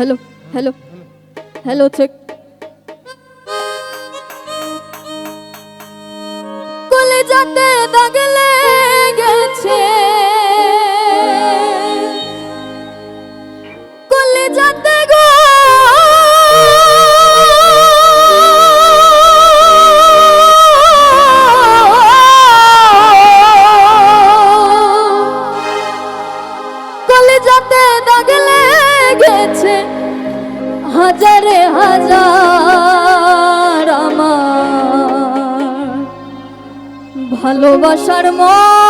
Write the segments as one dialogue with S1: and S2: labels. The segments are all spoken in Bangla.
S1: হ্যালো হ্যালো হ্যালো চেক কলে যাতে দাগ লেগেছে কলে হাজারে হাজার আমার ভালোবাসার ময়না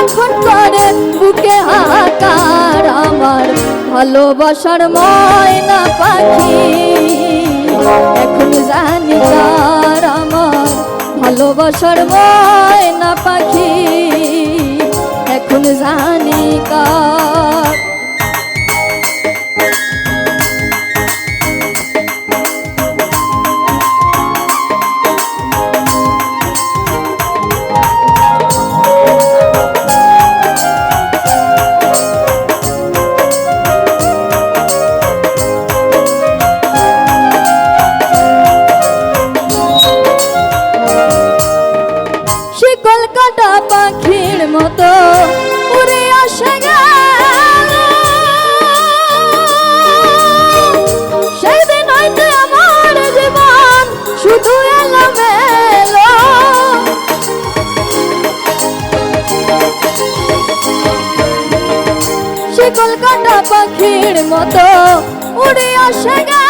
S1: ছটফট করে বুকে হাহাকার আমার। ভালোবাসার ময়না পাখি, এখন জানি তার আমার। ভালোবাসার ময়না পাখি, এখন জানি কার সে কলকাতা পাখির মতো। উড়ে আসে গেল। সেদিন আমার জীবন শুধু পাখির মতো উড়ে আসে গেল।